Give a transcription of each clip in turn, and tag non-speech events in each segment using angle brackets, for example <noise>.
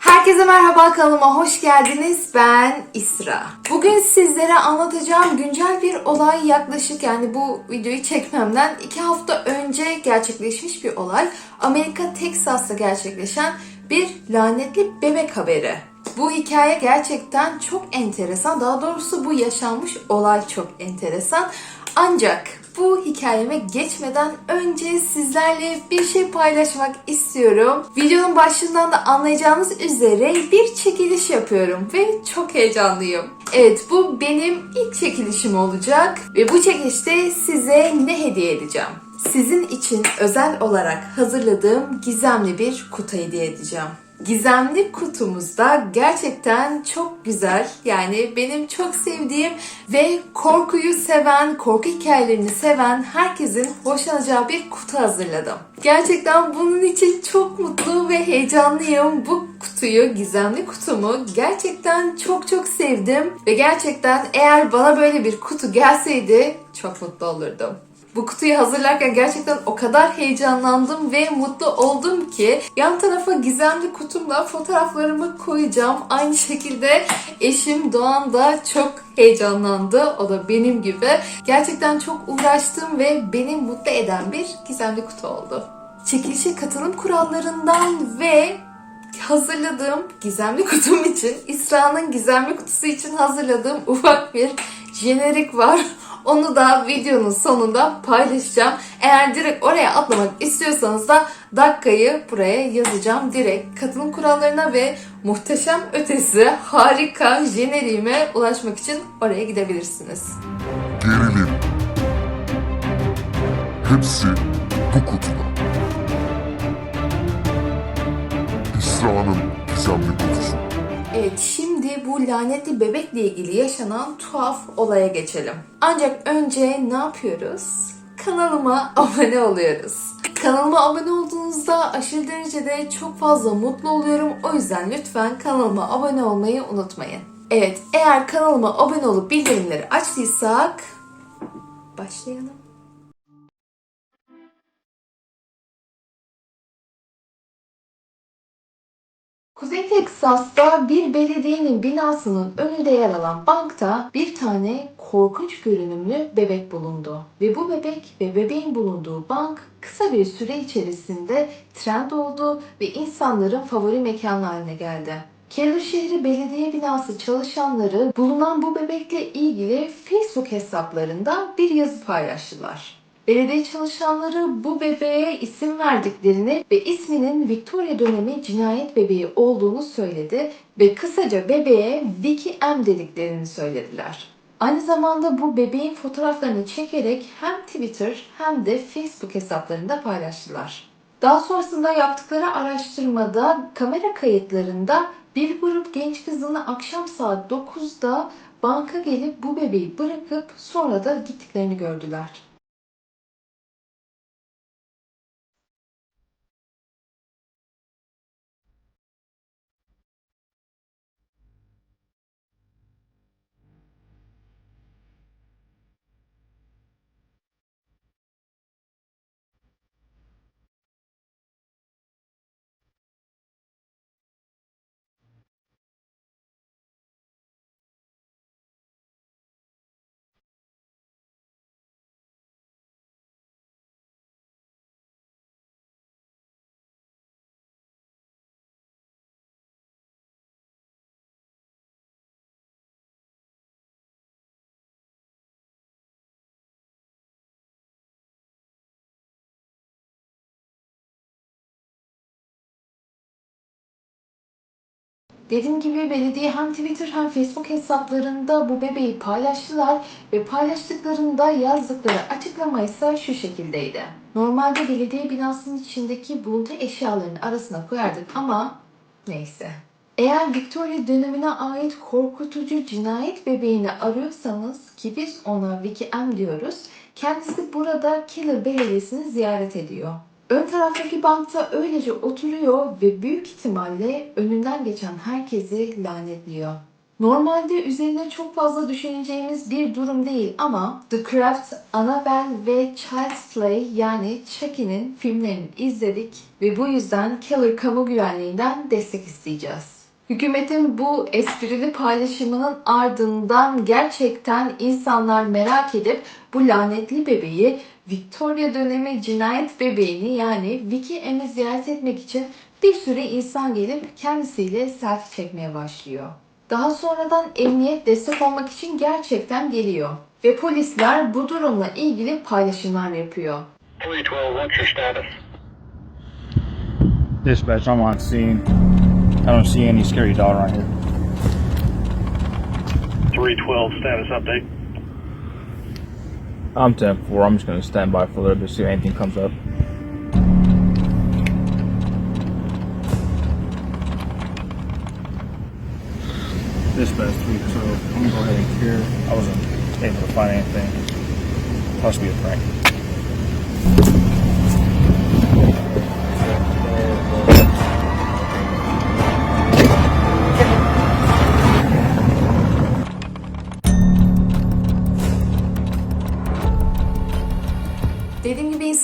Herkese merhaba kanalıma hoş geldiniz. Ben İsra. Bugün sizlere anlatacağım güncel bir olay yaklaşık yani bu videoyu çekmemden iki hafta önce gerçekleşmiş bir olay. Amerika Teksas'ta gerçekleşen bir lanetli bebek haberi. Bu hikaye gerçekten çok enteresan. Daha doğrusu bu yaşanmış olay çok enteresan. Ancak bu hikayeme geçmeden önce sizlerle bir şey paylaşmak istiyorum. Videonun başından da anlayacağınız üzere bir çekiliş yapıyorum ve çok heyecanlıyım. Evet bu benim ilk çekilişim olacak ve bu çekilişte size ne hediye edeceğim? Sizin için özel olarak hazırladığım gizemli bir kutu hediye edeceğim. Gizemli kutumuzda gerçekten çok güzel yani benim çok sevdiğim ve korkuyu seven, korku hikayelerini seven herkesin hoşlanacağı bir kutu hazırladım. Gerçekten bunun için çok mutlu ve heyecanlıyım. Bu kutuyu, gizemli kutumu gerçekten çok çok sevdim ve gerçekten eğer bana böyle bir kutu gelseydi çok mutlu olurdum. Bu kutuyu hazırlarken gerçekten o kadar heyecanlandım ve mutlu oldum ki yan tarafa gizemli kutumla fotoğraflarımı koyacağım. Aynı şekilde eşim Doğan da çok heyecanlandı. O da benim gibi. Gerçekten çok uğraştım ve beni mutlu eden bir gizemli kutu oldu. Çekilişe katılım kurallarından ve hazırladığım gizemli kutum için, İsra'nın gizemli kutusu için hazırladığım ufak bir jenerik var. Onu da videonun sonunda paylaşacağım. Eğer direkt oraya atlamak istiyorsanız da dakikayı buraya yazacağım. Direkt katılım kurallarına ve muhteşem ötesi harika jeneriğime ulaşmak için oraya gidebilirsiniz. gerilim. Hepsi bu kutuda. İsra'nın gizemli kutusu. Evet şimdi bu lanetli bebekle ilgili yaşanan tuhaf olaya geçelim. Ancak önce ne yapıyoruz? Kanalıma <laughs> abone oluyoruz. Kanalıma abone olduğunuzda aşırı derecede çok fazla mutlu oluyorum. O yüzden lütfen kanalıma abone olmayı unutmayın. Evet eğer kanalıma abone olup bildirimleri açtıysak başlayalım. Kuzey Teksas'ta bir belediyenin binasının önünde yer alan bankta bir tane korkunç görünümlü bebek bulundu. Ve bu bebek ve bebeğin bulunduğu bank kısa bir süre içerisinde trend oldu ve insanların favori mekanı haline geldi. Şehri belediye binası çalışanları bulunan bu bebekle ilgili Facebook hesaplarında bir yazı paylaştılar. Belediye çalışanları bu bebeğe isim verdiklerini ve isminin Victoria dönemi cinayet bebeği olduğunu söyledi ve kısaca bebeğe Vicky M dediklerini söylediler. Aynı zamanda bu bebeğin fotoğraflarını çekerek hem Twitter hem de Facebook hesaplarında paylaştılar. Daha sonrasında yaptıkları araştırmada kamera kayıtlarında bir grup genç kızını akşam saat 9'da banka gelip bu bebeği bırakıp sonra da gittiklerini gördüler. Dediğim gibi belediye hem Twitter hem Facebook hesaplarında bu bebeği paylaştılar ve paylaştıklarında yazdıkları açıklama ise şu şekildeydi. Normalde belediye binasının içindeki bulunduğu eşyaların arasına koyardık ama neyse. Eğer Victoria dönemine ait korkutucu cinayet bebeğini arıyorsanız ki biz ona Vicky M diyoruz. Kendisi burada Killer Belediyesi'ni ziyaret ediyor. Ön taraftaki bankta öylece oturuyor ve büyük ihtimalle önünden geçen herkesi lanetliyor. Normalde üzerine çok fazla düşüneceğimiz bir durum değil ama The Craft, Annabelle ve Child's Play yani Chucky'nin filmlerini izledik ve bu yüzden Keller Kamu Güvenliği'nden destek isteyeceğiz. Hükümetin bu esprili paylaşımının ardından gerçekten insanlar merak edip bu lanetli bebeği Victoria dönemi cinayet bebeğini yani Vicky M'i ziyaret etmek için bir sürü insan gelip kendisiyle selfie çekmeye başlıyor. Daha sonradan emniyet destek olmak için gerçekten geliyor. Ve polisler bu durumla ilgili paylaşımlar yapıyor. 312, what's your status? Dispatch, I'm on scene. I don't see any scary doll around here. 312, status update. I'm 10 4. I'm just going to stand by for a little bit, to see if anything comes up. Dispatch 312. I'm going to go ahead and clear. I wasn't able to find anything. Possibly a prank.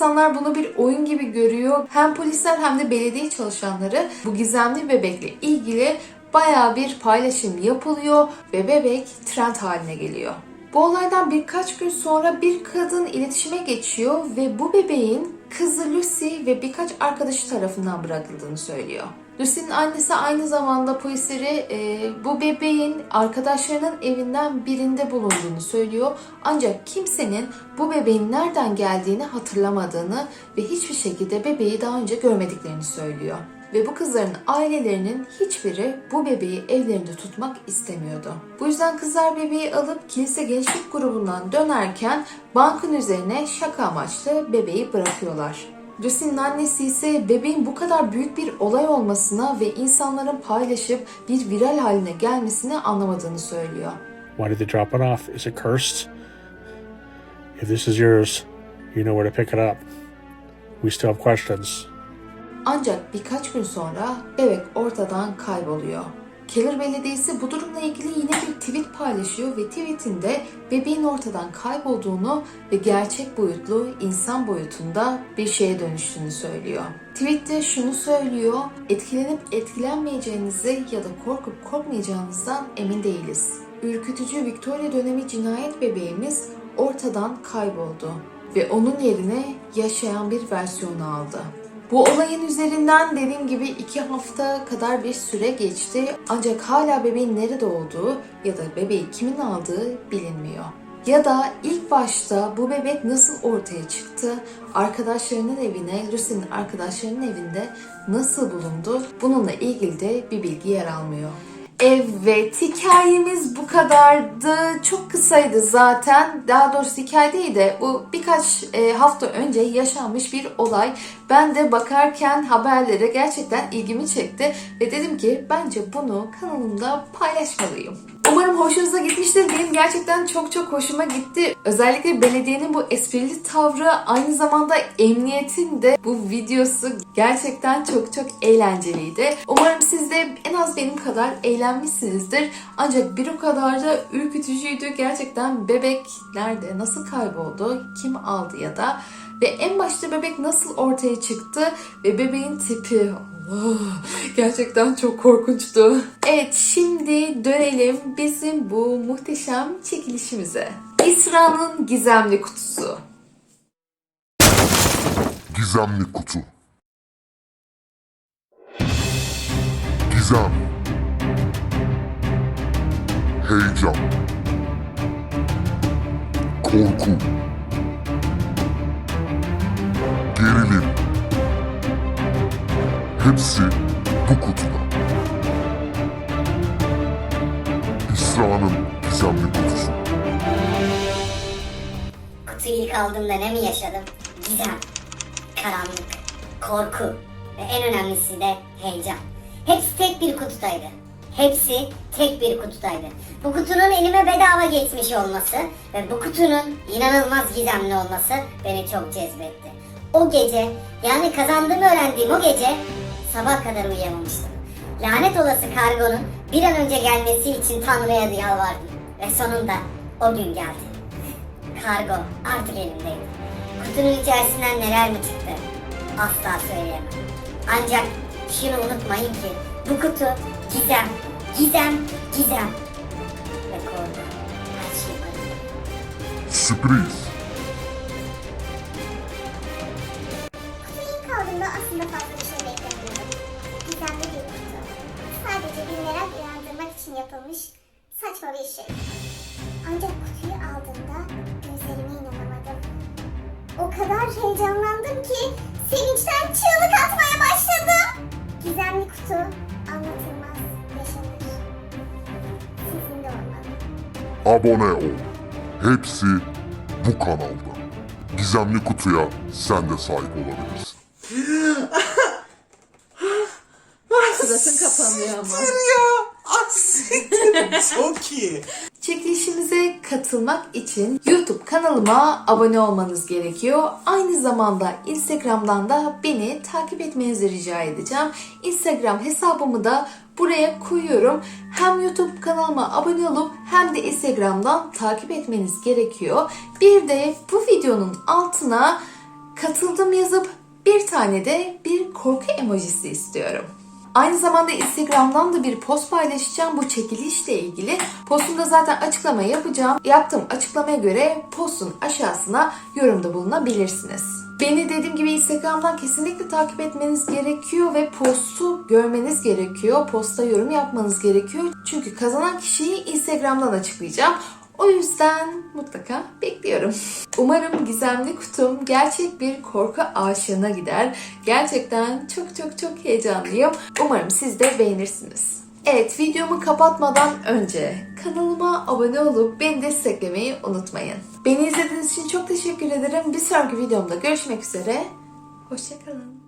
İnsanlar bunu bir oyun gibi görüyor. Hem polisler hem de belediye çalışanları bu gizemli bebekle ilgili baya bir paylaşım yapılıyor ve bebek trend haline geliyor. Bu olaydan birkaç gün sonra bir kadın iletişime geçiyor ve bu bebeğin kızı Lucy ve birkaç arkadaşı tarafından bırakıldığını söylüyor. Lucy'nin annesi aynı zamanda polisleri e, bu bebeğin arkadaşlarının evinden birinde bulunduğunu söylüyor. Ancak kimsenin bu bebeğin nereden geldiğini hatırlamadığını ve hiçbir şekilde bebeği daha önce görmediklerini söylüyor. Ve bu kızların ailelerinin hiçbiri bu bebeği evlerinde tutmak istemiyordu. Bu yüzden kızlar bebeği alıp kilise gençlik grubundan dönerken bankın üzerine şaka amaçlı bebeği bırakıyorlar. Lucy'nin annesi ise bebeğin bu kadar büyük bir olay olmasına ve insanların paylaşıp bir viral haline gelmesini anlamadığını söylüyor. Why did they drop it off? Is it cursed? If this is yours, you know where to pick it up. We still have questions. Ancak birkaç gün sonra bebek ortadan kayboluyor. Keller Belediyesi bu durumla ilgili yine bir tweet paylaşıyor ve tweetinde bebeğin ortadan kaybolduğunu ve gerçek boyutlu insan boyutunda bir şeye dönüştüğünü söylüyor. Tweette şunu söylüyor, etkilenip etkilenmeyeceğinizi ya da korkup korkmayacağınızdan emin değiliz. Ürkütücü Victoria dönemi cinayet bebeğimiz ortadan kayboldu ve onun yerine yaşayan bir versiyonu aldı. Bu olayın üzerinden dediğim gibi iki hafta kadar bir süre geçti. Ancak hala bebeğin nerede olduğu ya da bebeği kimin aldığı bilinmiyor. Ya da ilk başta bu bebek nasıl ortaya çıktı? Arkadaşlarının evine, Lucy'nin arkadaşlarının evinde nasıl bulundu? Bununla ilgili de bir bilgi yer almıyor. Evet, hikayemiz bu kadardı. Çok kısaydı zaten. Daha doğrusu hikaye değil de bu birkaç e, hafta önce yaşanmış bir olay. Ben de bakarken haberlere gerçekten ilgimi çekti ve dedim ki bence bunu kanalımda paylaşmalıyım. Umarım hoşunuza gitmiştir. Benim gerçekten çok çok hoşuma gitti. Özellikle belediyenin bu esprili tavrı, aynı zamanda emniyetin de bu videosu gerçekten çok çok eğlenceliydi. Umarım siz de en az benim kadar eğlenmişsinizdir. Ancak bir o kadar da ürkütücüydü. Gerçekten bebek nerede, nasıl kayboldu, kim aldı ya da ve en başta bebek nasıl ortaya çıktı ve bebeğin tipi Allah, <gasps> gerçekten çok korkunçtu. Evet şimdi dönelim bizim bu muhteşem çekilişimize. İsra'nın gizemli kutusu. Gizemli kutu. Gizem. Heyecan. Korku. Hepsi bu kutuda. İsra'nın gizemli kutusu. Kutuyu ilk aldığımda ne mi yaşadım? Gizem, karanlık, korku ve en önemlisi de heyecan. Hepsi tek bir kutudaydı. Hepsi tek bir kutudaydı. Bu kutunun elime bedava geçmiş olması ve bu kutunun inanılmaz gizemli olması beni çok cezbetti. O gece yani kazandığımı öğrendiğim o gece sabah kadar uyuyamamıştım. Lanet olası kargonun Bir an önce gelmesi için Tanrı'ya yalvardım. Ve sonunda o gün geldi. Kargo artık elimdeydi. Kutunun içerisinden neler mi çıktı? Asla söyleyemem. Ancak şunu unutmayın ki bu kutu gizem, gizem, gizem. Ve korku her şey. Sürpriz. Kutuyu ilk aldığımda aslında fazla bir şey. Gizemli bir kutu. Sadece bir merak uyandırmak için yapılmış saçma bir şey. Ancak kutuyu aldığımda gözlerime inanamadım. O kadar heyecanlandım ki sevinçten çığlık atmaya başladım. Gizemli kutu anlatılmaz yaşanır. Sizin de olmalı. Abone ol. Hepsi bu kanalda. Gizemli kutuya sen de sahip olabilirsin. Kapanıyor ama. ya. Asiktir. <laughs> Çok iyi. Çekilişimize katılmak için YouTube kanalıma abone olmanız gerekiyor. Aynı zamanda Instagram'dan da beni takip etmenizi rica edeceğim. Instagram hesabımı da buraya koyuyorum. Hem YouTube kanalıma abone olup hem de Instagram'dan takip etmeniz gerekiyor. Bir de bu videonun altına katıldım yazıp bir tane de bir korku emojisi istiyorum. Aynı zamanda Instagram'dan da bir post paylaşacağım bu çekilişle ilgili. Postumda zaten açıklama yapacağım. Yaptığım açıklamaya göre postun aşağısına yorumda bulunabilirsiniz. Beni dediğim gibi Instagram'dan kesinlikle takip etmeniz gerekiyor ve postu görmeniz gerekiyor. Posta yorum yapmanız gerekiyor. Çünkü kazanan kişiyi Instagram'dan açıklayacağım. O yüzden mutlaka bekliyorum. Umarım gizemli kutum gerçek bir korku aşığına gider. Gerçekten çok çok çok heyecanlıyım. Umarım siz de beğenirsiniz. Evet videomu kapatmadan önce kanalıma abone olup beni desteklemeyi unutmayın. Beni izlediğiniz için çok teşekkür ederim. Bir sonraki videomda görüşmek üzere. Hoşçakalın.